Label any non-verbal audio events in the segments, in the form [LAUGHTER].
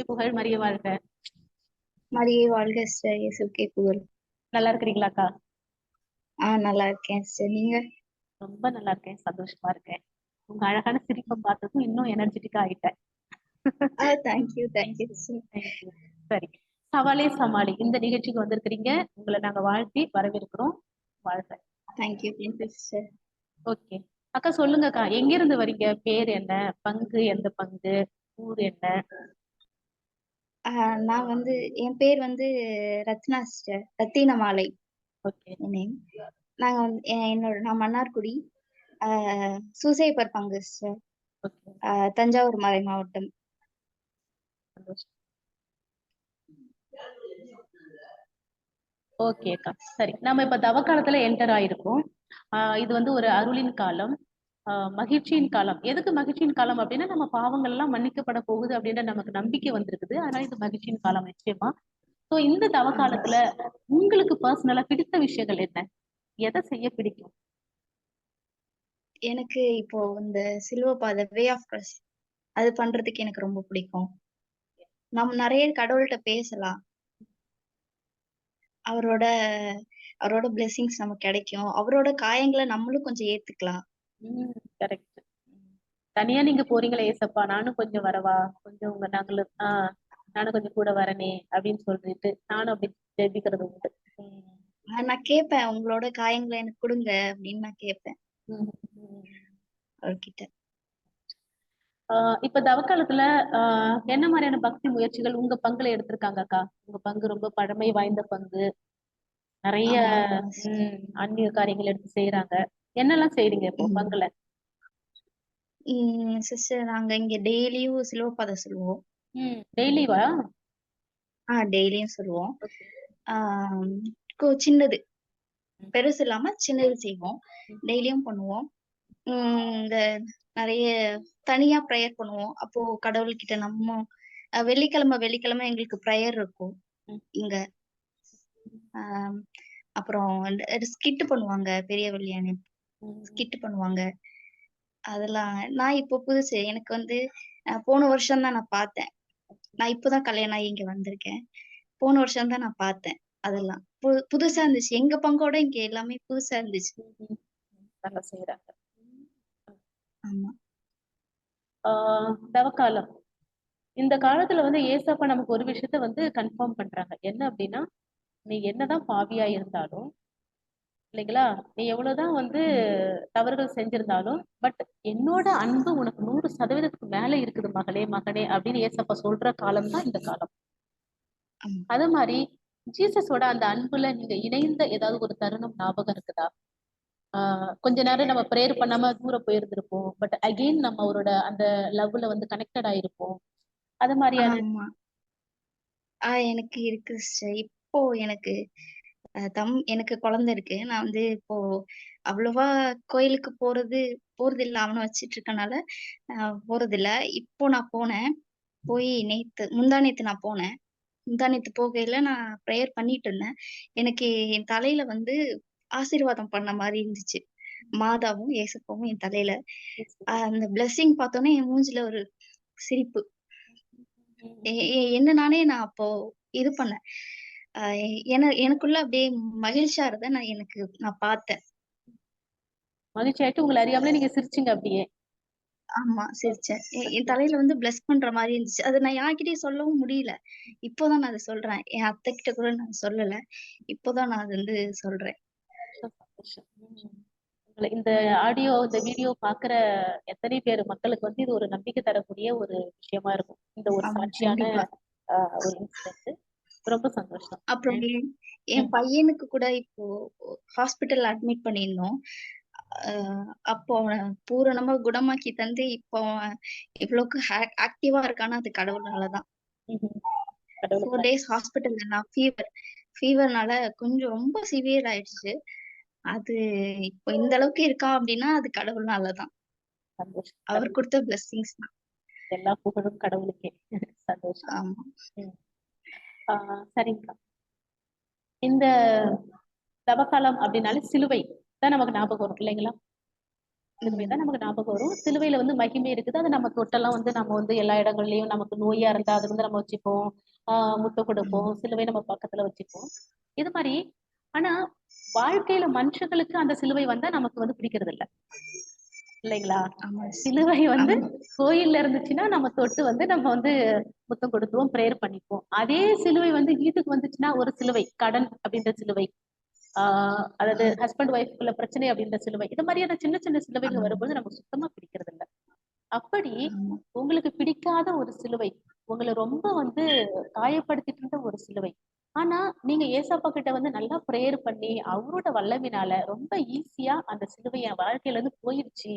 இயேசுவுக்கே புகழ் மரிய வாழ்க. மரியே வாழ்க சிஸ்டர் இயேசுக்கே புகழ். நல்லா இருக்கிறீங்களாக்கா ஆ நல்லா இருக்கேன் சிஸ்டர் நீங்க? ரொம்ப நல்லா இருக்கேன் சந்தோஷமா இருக்கேன். உங்க அழகான சிரிப்பை பார்த்ததும் இன்னும் எனர்ஜெட்டிக்கா ஆயிட்டேன். Thank you thank you. சரி. சவாலே சமாளி. இந்த நிகழ்ச்சிக்கு வந்திருக்கிறீங்க. உங்களை நாங்க வாழ்த்தி வரவேற்கிறோம். வாழ்க. தேங்க்யூ சிஸ்டர் ஓகே அக்கா சொல்லுங்கக்கா. எங்க இருந்து வரீங்க? பேர் என்ன? பங்கு எந்த பங்கு? ஊர் என்ன? நான் வந்து என் பேர் வந்து ரத்னா சிஸ்டர் ரத்தின மாலை. ஓகே. என் நேம் நாங்க வந்து எ- என்னோட நான் மன்னார்குடி. ஆஹ் சூசையப்பர் பங்கு சிஸ்டர் ஓகே தஞ்சாவூர் மறை மாவட்டம். சந்தோஷம் ஓகே அக்கா. சரி. நம்ம இப்ப தவ காலத்துல என்டர் ஆயிருக்கோம் இது வந்து ஒரு அருளின் காலம். மகிழ்ச்சியின் காலம். எதுக்கு மகிழ்ச்சியின் காலம் அப்படின்னா நம்ம பாவங்கள் எல்லாம் மன்னிக்கப்பட போகுது அப்படின்ற நமக்கு நம்பிக்கை வந்திருக்குது. அதனால இது மகிழ்ச்சியின் காலம் நிச்சயமா. சோ இந்த தவ காலத்துல உங்களுக்கு பர்சனலா பிடித்த விஷயங்கள் என்ன? எதை செய்ய பிடிக்கும்? எனக்கு இப்போ இந்த சில்வ பாதை வே ஆஃப் கிரஸ் அது பண்றதுக்கு எனக்கு ரொம்ப பிடிக்கும். நம்ம நிறைய கடவுள்கிட்ட பேசலாம். அவரோட அவரோட பிளெஸிங்ஸ் நமக்கு கிடைக்கும். அவரோட காயங்களை நம்மளும் கொஞ்சம் ஏத்துக்கலாம். கரெக்ட் தனியா நீங்க போறீங்களே ஏசப்பா நானும் கொஞ்சம் வரவா? கொஞ்சம் உங்க நாங்களும் ஆஹ் நானும் கொஞ்சம் கூட வரனே அப்படின்னு சொல்லிட்டு நானும் அப்படி ஜெபிக்கிறது உண்டு. நான் கேட்பேன் உங்களோட காயங்களை எனக்கு கொடுங்க அப்படின்னு நான் கேட்பேன் உம் உம் அவர்கிட்ட. ஆஹ் இப்ப தவக்காலத்துல ஆஹ் என்ன மாதிரியான பக்தி முயற்சிகள் உங்க பங்குல எடுத்திருக்காங்க அக்கா? உங்க பங்கு ரொம்ப பழமை வாய்ந்த பங்கு. நிறைய ஆமா உம் ஆன்மீக காரியங்கள் எடுத்து செய்யறாங்க என்னெல்லாம் செய்றீங்க இப்போ பங்குல சிஸ்டர் நாங்க இங்க டெய்லியும் சிலுவப்பாதை சொல்லுவோம். உம் டெய்லிவா? ஆஹ் டெய்லியும் சொல்லுவோம். ஆஹ் கொ- சின்னது. பெருசு இல்லாம சின்னது செய்வோம். டெய்லியும் பண்ணுவோம். உம் இந்த நிறைய தனியா ப்ரேயர் பண்ணுவோம். அப்போ கடவுள்கிட்ட நம்ம அஹ் வெள்ளிக்கிழமை வெள்ளிக்கிழமை எங்களுக்கு ப்ரேயர் இருக்கும். ம். இங்க. ஆஹ் அப்புறம் ஸ்கிட் பண்ணுவாங்க. பெரிய உம் ஸ்கிட் பண்ணுவாங்க. அதெல்லாம் நான் இப்போ புதுசு. எனக்கு வந்து போன வருஷம் தான் நான் பார்த்தேன். நான் இப்போதான் கல்யாணம் ஆகி இங்க வந்திருக்கேன். போன வருஷம் தான் நான் பார்த்தேன் அதெல்லாம். புதுசா இருந்துச்சு. எங்க பங்கோட இங்க எல்லாமே புதுசா இருந்துச்சு. நல்லா செய்யறாங்க ஆமா. தவக்காலம். இந்த காலத்துல வந்து ஏசப்பா நமக்கு ஒரு விஷயத்த வந்து கன்ஃபார்ம் பண்றாங்க. என்ன அப்படின்னா நீ என்னதான் பாவியா இருந்தாலும் இல்லைங்களா? நீ எவ்வளவுதான் வந்து தவறுகள் செஞ்சிருந்தாலும் பட் என்னோட அன்பு உனக்கு நூறு சதவீதத்துக்கு மேல இருக்குது மகளே மகனே அப்படின்னு ஏசப்பா சொல்ற காலம் தான் இந்த காலம். அதே மாதிரி ஜீசஸோட அந்த அன்புல நீங்க இணைந்த ஏதாவது ஒரு தருணம் ஞாபகம் இருக்குதா? ஆஹ் கொஞ்ச நேரம் நம்ம ப்ரேயர் பண்ணாம தூரம் போயிருந்திருப்போம் பட் அகெயின் நம்ம அவரோட அந்த லவ்ல வந்து கனெக்டட் ஆயிருப்போம். அது மாதிரியான எனக்கு இருக்கு. இப்போ எனக்கு அஹ் தம் எனக்கு குழந்தை இருக்கு. நான் வந்து இப்போ அவ்வளவா கோயிலுக்கு போறது போறது இல்ல அவனை வச்சிட்டு இருக்கனால ஆஹ் போறது இல்ல இப்போ நான் போனேன். போய் நேத்து முந்தா நேத்து நான் போனேன். முந்தா நேத்து போகையில நான் ப்ரேயர் பண்ணிட்டு இருந்தேன் எனக்கு என் தலையில வந்து ஆசீர்வாதம் பண்ண மாதிரி இருந்துச்சு. மாதாவும் ஏசப்பாவும் என் தலையில. அந்த blessing பார்த்தோன்னே என் மூஞ்சில ஒரு சிரிப்பு. எ- என்ன நானே நான் அப்போ இது பண்ணேன். என எனக்குள்ள அப்படியே மகிழ்ச்சியா இருந்த நான் எனக்கு நான் பார்த்தேன். மகிழ்ச்சி ஆயிட்டு உங்களை அறியாமலே நீங்க சிரிச்சீங்க அப்படியே. ஆமா சிரிச்சேன். என் தலையில வந்து bless பண்ற மாதிரி இருந்துச்சு. அதை நான் யார்கிட்டயும் சொல்லவும் முடியல. இப்போதான் நான் அதை சொல்றேன். என் அத்தை கிட்ட கூட நான் சொல்லல. இப்போதான் நான் அது வந்து சொல்றேன். இந்த ஆடியோ இந்த வீடியோ பாக்குற எத்தனை பேர் மக்களுக்கு வந்து இது ஒரு நம்பிக்கை தரக்கூடிய ஒரு விஷயமா இருக்கும். இந்த ஒரு சாட்சியான ஒரு இன்சிடென்ட் ரொம்ப சந்தோஷம். அப்புறம் என் பையனுக்கு கூட இப்போ ஹாஸ்பிட்டல் அட்மிட் பண்ணியிருந்தோம். அப்போ அவனை பூரணமா குணமாக்கி தந்து இப்போ அவன் இவ்வளவுக்கு ஆக்டிவா இருக்கான்னா அது கடவுளுக்கு ஃபோர். டேஸ் ஹாஸ்பிட்டல்ல நான் ஃபீவர் ஃபீவர்னால கொஞ்சம் ரொம்ப சிவியர் ஆயிடுச்சு. அது இப்போ இந்த அளவுக்கு இருக்கா அப்படின்னா அது கடவுள்னாலதான். அவர் கொடுத்த blessings தான். எல்லா புகழும் கடவுளுக்கே. சந்தோஷம். ஆமா. சரிங்கக்கா இந்த தவக்காலம் அப்படின்னாலே சிலுவை தான் நமக்கு ஞாபகம் வரும் இல்லைங்களா? சிலுவை தான் நமக்கு ஞாபகம் வரும். சிலுவையில வந்து மகிமை இருக்குது. அது நம்ம தொட்டெல்லாம் வந்து நம்ம வந்து எல்லா இடங்கள்லயும் நமக்கு நோயா இருந்தா அது வந்து நம்ம வச்சுப்போம். ஆஹ் முத்தம் கொடுப்போம். சிலுவை நம்ம பக்கத்துல வச்சுப்போம். இது மாதிரி ஆனா வாழ்க்கையில மனுஷங்களுக்கு அந்த சிலுவை வந்தா நமக்கு வந்து பிடிக்கிறது இல்ல இல்லைங்களா. சிலுவை வந்து. கோயில்ல இருந்துச்சுன்னா நம்ம தொட்டு வந்து நம்ம வந்து முத்தம் கொடுத்துருவோம் ப்ரேயர் பண்ணிப்போம் அதே சிலுவை வந்து வீட்டுக்கு வந்துச்சுன்னா ஒரு சிலுவை கடன் அப்படின்ற சிலுவை ஆஹ் அதாவது. ஹஸ்பண்ட் ஒய்ஃப்குள்ள பிரச்சனை அப்படின்ற சிலுவை இது மாதிரியான சின்ன சின்ன சிலுவைகள். வரும்போது நமக்கு சுத்தமா பிடிக்கிறது இல்ல அப்படி. உங்களுக்கு பிடிக்காத ஒரு சிலுவை உங்களை ரொம்ப வந்து காயப்படுத்திட்டு இருந்த ஒரு சிலுவை ஆனா நீங்க ஏசப்பா கிட்ட வந்து நல்லா ப்ரேயர் பண்ணி அவரோட வல்லமினால ரொம்ப ஈஸியா அந்த சிலுவை என் வாழ்க்கையில இருந்து போயிடுச்சு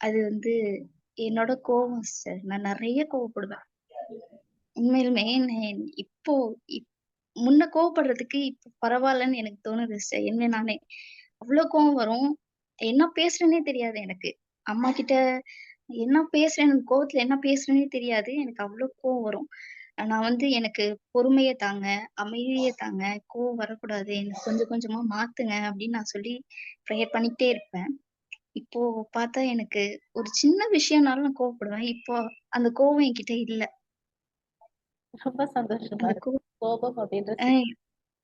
அது வந்து என்னோட கோவம் சார் நான் நிறைய கோவப்படுவேன். உண்மையிலுமே இப்போ இப் முன்ன கோவப்படுறதுக்கு இப்ப பரவாயில்லன்னு எனக்கு தோணுது சார் என்ன நானே. அவ்வளவு கோவம் வரும். என்ன பேசுறேனே தெரியாது எனக்கு. அம்மா கிட்ட என்ன பேசுறேன்னு கோவத்துல என்ன பேசுறேனே தெரியாது. எனக்கு அவ்வளவு கோவம் வரும். நான் வந்து எனக்கு பொறுமைய தாங்க, அமைதிய தாங்க, கோவம் வரக்கூடாது. எனக்கு கொஞ்சம் கொஞ்சமா மாத்துங்க அப்படின்னு நான் சொல்லி ப்ரேயர் பண்ணிக்கிட்டே இருப்பேன். இப்போ பார்த்தா எனக்கு ஒரு சின்ன விஷயம்னாலும் நான் கோவப்படுவேன். இப்போ அந்த கோவம் என்கிட்ட இல்ல. ரொம்ப சந்தோஷமா அந்த இருக்கு கோபம் அ.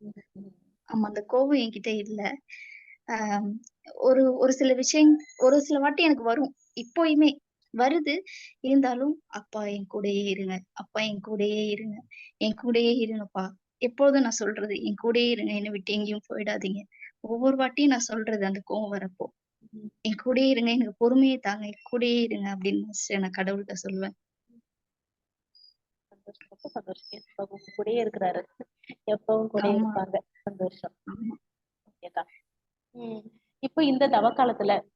ம். ஆமா. அந்த கோவம் என்கிட்ட இல்ல. அ ஒரு ஒரு சில விஷயம் ஒரு சில வாட்டி எனக்கு வரும். இப்போயுமே வருது. இருந்தாலும், "அப்பா என் கூடயே இருங்க. அப்பா என் கூடயே இருங்க. என் கூடயே இருங்கப்பா." எப்பொழுதும் நான் சொல்றது, "என் கூடயே இருங்க. என்னை விட்டு எங்கேயும் போயிடாதீங்க." ஒவ்வொரு வாட்டியும் நான் சொல்றது அந்த கோவம் வரப்போ. "என் கூடயே இருங்க. எனக்கு பொறுமைய தாங்க. என் கூடயே இருங்க." அப்படின்னு நான் கடவுள்ட்ட சொல்லுவேன். சந்தோஷம். கூடயே இருக்கிறாரு. எப்பவும் ஆமா. இருப்பாங்க. சந்தோஷம். இப்போ இந்த தவக்காலத்துல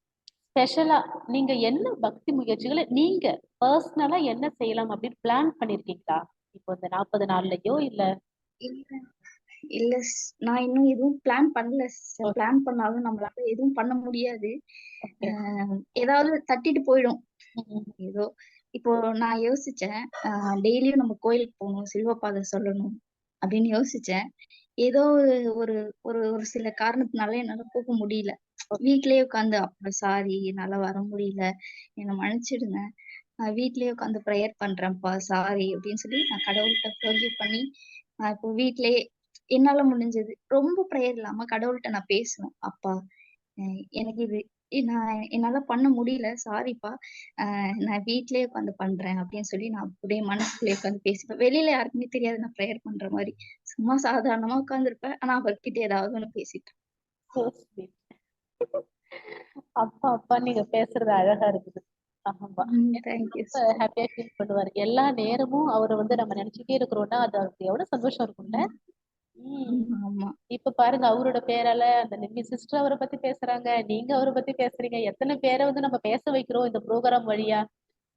ஸ்பெஷலா நீங்க என்ன பக்தி முயற்சிகளை நீங்க பர்சனலா என்ன செய்யலாம் அப்படின்னு பிளான் பண்ணிருக்கீங்களா? இப்போ இந்த 40 நாள்லயோ இல்ல இல்ல. நான் இன்னும் எதுவும் பிளான் பண்ணல. பிளான் பண்ணாலும் நம்மளால எதுவும் பண்ண முடியாது. ஏதாவது தட்டிட்டு போயிடும். ஏதோ இப்போ நான் யோசிச்சேன். டெய்லியும் நம்ம கோயிலுக்கு போணும். சிலுவப்பாத சொல்லணும் அப்படின்னு யோசிச்சேன். ஏதோ ஒரு ஒரு ஒரு சில காரணத்தினால என்னால போக முடியல. வீட்லயே உட்காந்து அப்பா சாரி என்னால வர முடியல. என்ன மன்னிச்சிடுங்க. நான் வீட்லயே உட்காந்து ப்ரேயர் பண்றேன்ப்பா சாரி அப்படின்னு சொல்லி நான் கடவுள்கிட்ட ஃபர்கிவ் பண்ணி, நான் இப்போ வீட்லயே என்னால முடிஞ்சது. ரொம்ப ப்ரேயர் இல்லாம கடவுள்கிட்ட நான் பேசணும். அப்பா எனக்கு இது நான் என்னால பண்ண முடியல. சாரிப்பா. நான் வீட்லயே உட்கார்ந்து பண்றேன் அப்படின்னு சொல்லி நான் அப்படியே மனசுக்குள்ளயே உட்கார்ந்து பேசிப்பேன். வெளியில யாருக்குமே தெரியாது நான் ப்ரேயர் பண்ற மாரி. சும்மா சாதாரணமா உட்கார்ந்திருப்பேன். ஆனா அவர்கிட்ட ஏதாவது ஒண்ணு பேசிட்டு சோ ஸ்வீட். அப்பா அப்பா நீங்க பேசுறது அழகா இருக்குது. ஹாப்பியா ஃபீல் பண்ணுவாரு. எல்லா நேரமும் அவர வந்து நம்ம நினைச்சுட்டே இருக்கிறோம்னா, அது அவருக்கு எவ்வளவு சந்தோஷம் இருக்கும்ல? ம். ஆமா. இப்ப பாருங்க அவரோட பேரால அந்த நிம்மி சிஸ்டர் அவர பத்தி பேசுறாங்க. நீங்க அவர பத்தி பேசுறீங்க. எத்தன பேர வந்து நம்ம பேச வைக்கிறோம் இந்த ப்ரோகிராம் வழியா.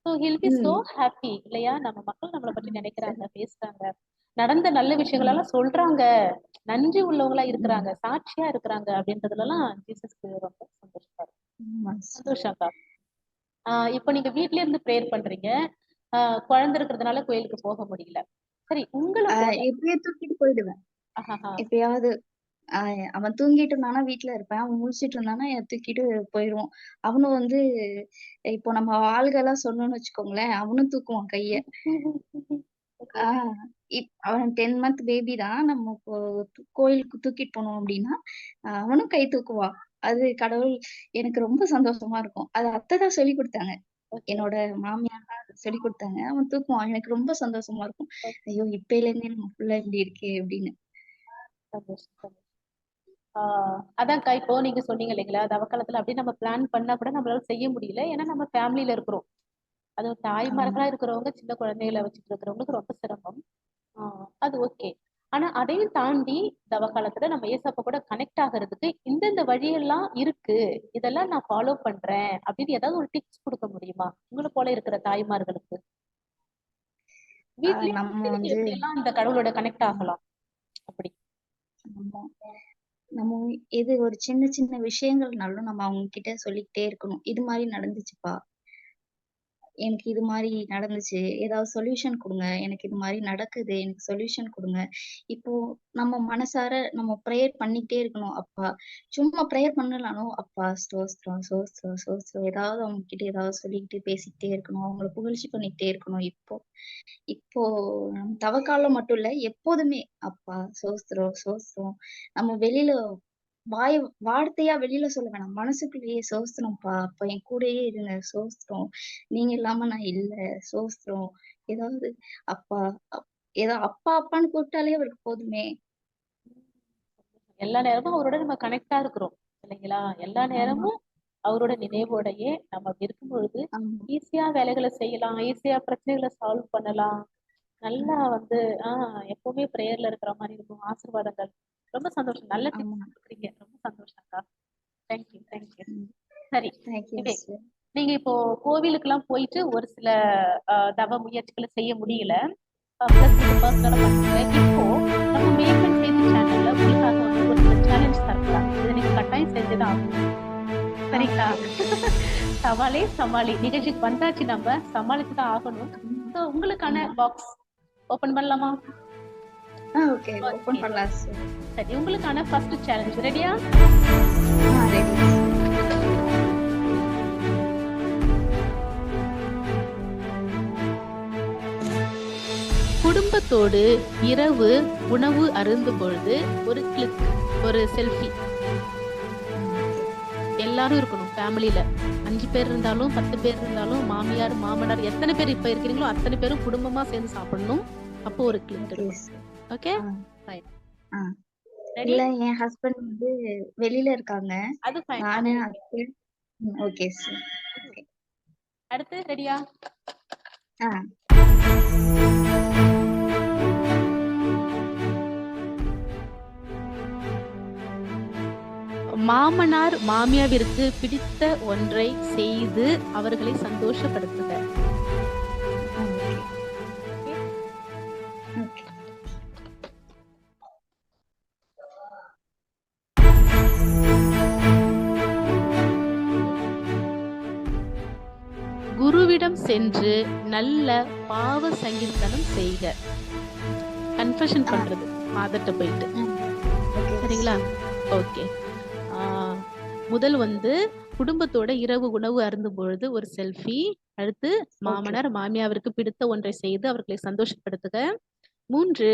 ஸோ ஹில் பி சோ ம். ஹாப்பி இல்லையா? நம்ம மக்கள் நம்மள பத்தி நினைக்கிறாங்க. பேசுறாங்க. நடந்த நல்ல ம். விஷயங்களெல்லாம் சொல்றாங்க. நன்றி உள்ளவங்களா ம். இருக்கிறாங்க. சாட்சியா இருக்கிறாங்க அப்படின்றதுலலாம் ஜீசஸ்க்கு ரொம்ப சந்தோஷமா இருக்கு. ஆமா சிஸ்டர். சந்தோஷம்க்கா. ஆ இப்ப நீங்க வீட்ல இருந்து ப்ரேயர் பண்றீங்க. ஆ குழந்தை இருக்கிறதுனால கோயிலுக்கு போக முடியல. சரி உங்கள போல எப்படியோ தூக்கிட்டு போயிடுவேன். ஆஹாஹா. எப்பயாவது அ அவன் தூங்கிட்டு இருந்தானா வீட்ல இருப்பேன். அவன் முழிச்சுட்டு இருந்தானா என்ன தூக்கிட்டு போயிருவோம். அவனும் வந்து இப்போ நம்ம ஆள்களா சொன்னோம்னு வச்சுக்கோங்களேன், அவனும் தூக்குவான் கைய. ஓகே. [LAUGHS] ஆ இப் அவன் 10 மந்த் பேபி தான். நம்ம இப்போ கோயிலுக்கு தூக்கிட்டு போனோம் அப்டின்னா, அ அவனும் கை தூக்குவான். அது கடவுள் எனக்கு ரொம்ப சந்தோஷமா இருக்கும். அது அத்தை தான் சொல்லிக் குடுத்தாங்க. ஓகே. என்னோட மாமியார் தான் சொல்லிக் குடுத்தாங்க. அவன் தூக்குவான். எனக்கு ரொம்ப சந்தோஷமா இருக்கும். ஓகே. ஐயோ! இப்பயிலேருந்தே நம்ம புள்ள இப்படி இருக்கே அப்படின்னு. சந்தோஷம், சந்தோஷம். ஆ அதான்க்கா இப்போ நீங்க சொன்னீங்க இல்லைங்களா? தவக்காலத்துல அப்படியே நம்ம பிளான் பண்ணா கூட நம்மளால செய்ய முடியல. ஏன்னா நம்ம ஃபேமிலில இருக்கிறோம். ஆமா. தாய்மார்களா இருக்கிறவங்க சின்ன குழந்தைகள வச்சுட்டு இருக்கிறவங்களுக்கு ரொம்ப சிரமம். ஆ அது ஓகே. ஆனா அதையும் தாண்டி தவக்காலத்துல நம்ம ஏசப்பா கூட கனெக்ட் ஆகுறதுக்கு இந்தந்த வழியெல்லாம் இருக்கு. இதெல்லாம் நான் ஃபாலோ பண்றேன் அப்படின்னு ஏதாவது ஒரு டிப்ஸ் குடுக்க முடியுமா? உங்கள போல இருக்கிற தாய்மார்களுக்கு. வீட்லயே இந்த கடவுளோட கனெக்ட் ஆகலாம்? அப்படி. ஆமா. நம்ம எது ஒரு சின்ன சின்ன விஷயங்கள்னாலும் நம்ம அவங்க கிட்ட சொல்லிக்கிட்டே இருக்கணும். இது மாரி நடந்துச்சுப்பா. எனக்கு இது மாதிரி நடந்துச்சு. ஏதாவது சொல்யூஷன் கொடுங்க எனக்கு இது மாதிரி நடக்குது. எனக்கு சொல்யூஷன் கொடுங்க இப்போ நம்ம மனசார நம்ம ப்ரேயர் பண்ணிக்கிட்டே இருக்கணும். அப்பா சும்மா ப்ரேயர் பண்ணலானோ அப்பா ஸ்தோத்திரம், சோஸ்திரம் சோஸ்திரம் ஏதாவது அவங்க கிட்ட ஏதாவது சொல்லிக்கிட்டு பேசிக்கிட்டே இருக்கணும். அவங்கள புகழ்ச்சி பண்ணிக்கிட்டே இருக்கணும். இப்போ இப்போ நம்ம தவக்காலம் மட்டும் இல்ல, எப்போதுமே அப்பா சோஸ்திரம் சோஸ்திரம் நம்ம வெளியில வாய் வார்த்தையா வெளியில சொல்ல வேணாம். மனசுக்குள்ளேயே "சோஸ்திரம்ப்பா, அப்பா என் கூடயே இருங்க. சோஸ்திரம். நீங்க இல்லாம நான் இல்ல. சோஸ்திரம்." ஏதாவது அப்பா அப் ஏதோ அப்பா, அப்பான்னு கூப்பிட்டாலே அவருக்கு போதுமே. எல்லா நேரமும் அவரோட நம்ம கனெக்ட்டா இருக்கிறோம். இல்லைங்களா? எல்லா. நேரமும் அவரோட நினைவோடயே நம்ம இருக்கும் பொழுது. ஈஸியா வேலைகள செய்யலாம். ஈஸியா பிரச்சனைகள சால்வ் பண்ணலாம். நல்லா வந்து ஆ எப்பவுமே பிரேயர்ல இருக்கிற மாரி இருக்கும். ஆசீர்வாதங்கள். ரொம்ப சந்தோஷம். நல்ல ஆமா. டிப்ஸ் குடுக்குறீங்க. ரொம்ப சந்தோஷம் அக்கா. Thank you, thank you. ம். சரி. Thank you Vivek, sister. நீங்க இப்போ கோவிலுக்கெல்லாம் போயிட்டு ஒரு சில தவ முயற்சிகள செய்ய முடியல. இப்போ நம்ம மேம்பன் செய்தி சேனல்ல உங்களுக்காக வந்து ஒரு சில சேலஞ்ச் தரலாம். இத நீங்க கட்டாயம் செஞ்சு தான் ஆகணும். சரிங்களா? [LAUGHS] சவாலே சமாளி. நிகழ்ச்சிக்கு வந்தாச்சு நம்ம. சமாளிச்சு தான் ஆகணும். ஸோ உங்களுக்கான. பாக்ஸ் ஓப்பன் பண்ணலாமா? ஓகே. Open okay. பண்ணலாம். சரி. உங்களுக்கான ஃபர்ஸ்ட் சேலஞ்ச் ரெடியா? குடும்பத்தோடு இரவு உணவு அருந்தும் பொழுது ஒரு கிளிக், ஒரு செல்ஃபி. எல்லாரும் இருக்கணும் ஃபேமிலில. 5 பேர் இருந்தாலும், 10 பேர் இருந்தாலும், மாமியார், மாமனார் எத்தனை பேர் இப்ப இருக்கிறீங்களோ அத்தனை பேரும் குடும்பமா சேர்ந்து சாப்பிடணும். அப்போ ஒரு கிளிக் ஓகே? இல்ல என் ஹஸ்பண்ட் வந்து வெளியில இருக்காங்க. அது. நானு, ஓகே. ஓகே. அடுத்து ரெடியா? ஆ. மாமனார், மாமியாவிற்கு பிடித்த ஒன்றை செய்து அவர்களை சந்தோஷப்படுத்துக. குருவிடம் சென்று நல்ல பாவ சங்கீர்த்தனம் செய்க. கன்ஃபெஷன். பண்றது. ஃபாதர்ட்ட போயிட்டு. சரிங்களா? ஓகே. முதல் வந்து குடும்பத்தோட இரவு உணவு அருந்தும் பொழுது ஒரு செல்ஃபி. அடுத்து. மாமனார், மாமியாவிற்கு பிடித்த ஒன்றை செய்து அவர்களை சந்தோஷப்படுத்துக. 3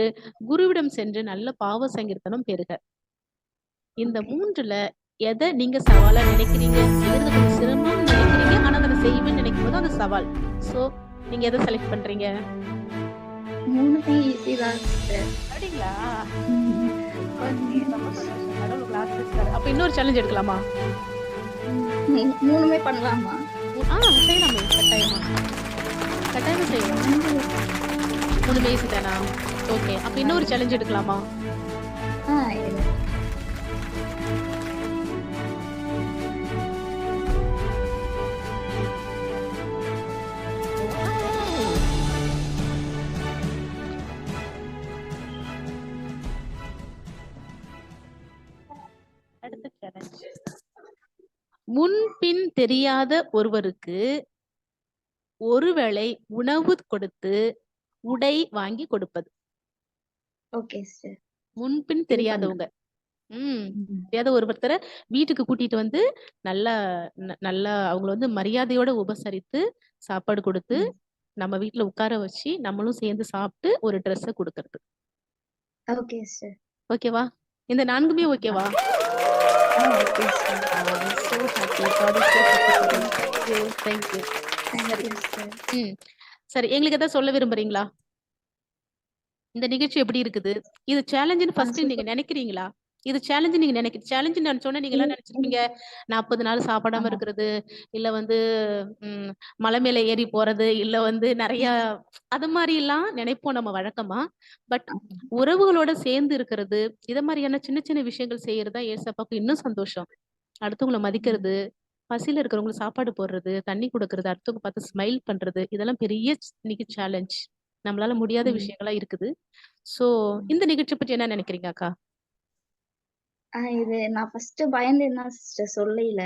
குருவிடம் சென்று நல்ல பாவ சங்கீர்த்தனம் பெறுக. இந்த. 3ல எத நீங்க சவாலா நினைக்கிறீங்க? கொஞ்சம் சிரமம்னு நினைக்கிறீங்க. ஆனா அத செய்வேன்னு நினைக்கும்போது அது சவால். சோ நீங்க எத செலக்ட் பண்றீங்க? 3மே ஈஸி தான். அப்படிங்களா? அப்ப இன்னொரு சேலஞ்ச் எடுக்கலாமா? ம். 3மே பண்ணலாமா? ஆ செய்யலாமே. கட்டாயமா. கட்டாயமா செய்யலாம். 3மே ஈஸி தானா? ஓகே. அப்ப. இன்னொரு சேலஞ்ச் எடுக்கலாமா? ஆ முன்பின் தெரியாத ஒருவருக்கு ஒருவேளை உணவு கொடுத்து உடை வாங்கி கொடுப்பது. Okay sister. முன்பின் தெரியாதவங்க. பண்ணலாம். ம். ம். தெரியாத ஒருத்தர வீட்டுக்கு கூட்டிட்டு வந்து நல்லா நல்லா அவங்கள வந்து மரியாதையோட உபசரித்து, சாப்பாடு குடுத்து. நம்ம வீட்ல உட்கார வச்சு, நம்மளும் சேர்ந்து சாப்பிட்டு ஒரு ட்ரெஸ்ஸ குடுக்கறது. Okay sister. ஓகேவா? இந்த 4மே ஆ. ஓகேவா? சரி. எங்களுக்கு ஏதாவது சொல்ல விரும்புறீங்களா? இந்த நிகழ்ச்சி எப்படி இருக்குது? இது சேலஞ்சுன்னு ஃபர்ஸ்ட் நீங்க. நினைக்கிறீங்களா? இது சேலஞ்சு நீங்க நினைக்க சேலஞ்சுன்னு நான் சொன்னா நீங்க எல்லாம். நினைச்சிருப்பீங்க. 40 நாள் சாப்பிடாம. இருக்கிறது, இல்ல வந்து மலை மேல ஏறி போறது, இல்ல வந்து நெறைய அது மாரிலாம் நினைப்போம் நம்ம வழக்கமா. பட். உறவுகளோட சேர்ந்து இருக்கிறது, இத மாரியான சின்ன சின்ன விஷயங்கள் செய்யறது தான் ஏசப்பாக்கு இன்னும் சந்தோஷம். அடுத்தவங்கள. மதிக்கிறது, பசியில இருக்கிறவங்களுக்கு சாப்பாடு போடுறது, தண்ணி குடுக்குறது, அடுத்தவங்க பார்த்து ஸ்மைல் பண்றது, இதெல்லாம் பெரிய ச் இன்னைக்கு சேலஞ்ச். நம்மளால முடியாத. விஷயங்களா இருக்குது. ம். இந்த நிகழ்ச்சிய பத்தி என்ன நினைக்கிறீங்க அக்கா? இது நான் ஃபர்ஸ்ட்டு பயந்தேன் தான் சிஸ்டர் சொல்லையில.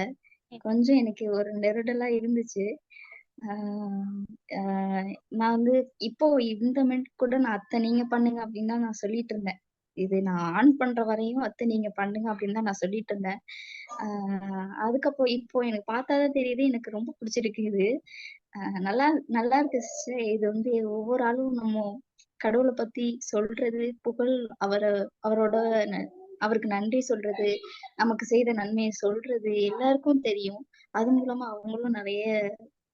கொஞ்சம் எனக்கு ஒரு நெருடலா இருந்துச்சு. நான் வந்து இப்போ இந்த மினிட் கூட நான் அத்தை நீங்க பண்ணுங்க அப்படின்னு தான் நான் சொல்லிட்டு இருந்தேன் இது நான் ஆன் பண்ற வரையும் அத்தை நீங்க பண்ணுங்க அப்படின்னு தான் நான் சொல்லிட்டு இருந்தேன். ஆஹ் அதுக்கப்புறம் இப்போ எனக்கு பார்த்தாதான் தெரியுது எனக்கு ரொம்ப பிடிச்சிருக்கு இது. ஆஹ் நல்லா நல்லா இருக்கு சிஸ்டர் இது வந்து ஒவ்வொரு ஆளும் நம்ம கடவுளை பத்தி சொல்றது புகழ் அவரை அவரோட அவருக்கு நன்றி சொல்றது நமக்கு செய்த நன்மையை சொல்றது எல்லாருக்கும் தெரியும். அது மூலமா அவங்களும் நிறைய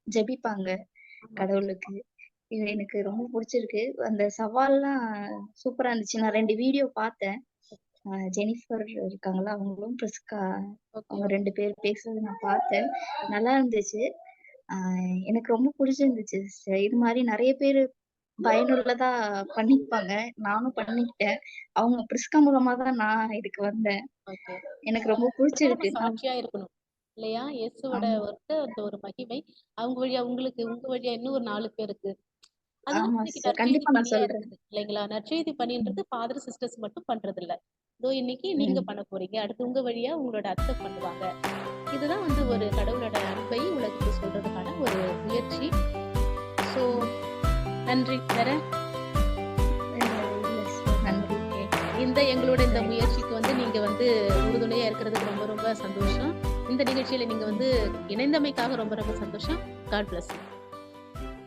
ஜெபிப்பாங்க கடவுளுக்கு. இது எனக்கு ரொம்ப பிடிச்சிருக்கு. அந்த சவால்லாம் சூப்பரா இருந்துச்சு. நான் ரெண்டு வீடியோ பார்த்தேன். ஜெனிஃபர் இருக்காங்களா? அவங்களும் பிரிஸ்கா அவங்க ரெண்டு பேர் பேசுறது நான் பார்த்தேன். நல்லா இருந்துச்சு. எனக்கு ரொம்ப பிடிச்சிருந்துச்சு. இது மாதிரி நிறைய பேர் பயனுள்ளதா பண்ணிப்பாங்க. நானும் பண்ணிக்கிட்டேன். அவங்க பிரிஸ்கா மூலமா தான் நான் இதுக்கு வந்தேன். எனக்கு ரொம்ப பிடிச்சிருக்கு. சாட்சியா இருக்கணும். இல்லையா? இயேசுவோட ஒர்க்கு அந்த ஒரு மகிமை. அவங்க வழியா உங்களுக்கு உங்க வழியா இன்னும் ஒரு நாலு பேருக்கு சிஸ்டர் நற்செய்தி கண்டிப்பா நான் பணியா சொல்றேன். இருக்குது இல்லைங்களா? நற்செய்தி பணின்றது ஃபாதர் சிஸ்டர்ஸ் மட்டும் பண்றது இல்ல இதோ இன்னைக்கு நீங்க பண்ண போறீங்க. அடுத்து உங்க வழியா உங்களோட அத்தை பண்ணுவாங்க. இதுதான் வந்து ஒரு கடவுளோட அன்பை உலகத்துக்கு சொல்றதுக்கான ஒரு முயற்சி. சோ நன்றி. வேற? இந்த எங்களோட இந்த முயற்சிக்கு வந்து நீங்க வந்து உறுதுணையா இருக்கிறதுக்கு ரொம்ப ரொம்ப சந்தோஷம். இந்த நிகழ்ச்சியில நீங்க வந்து இணைந்தமைக்காக ரொம்ப ரொம்ப சந்தோஷம். God bless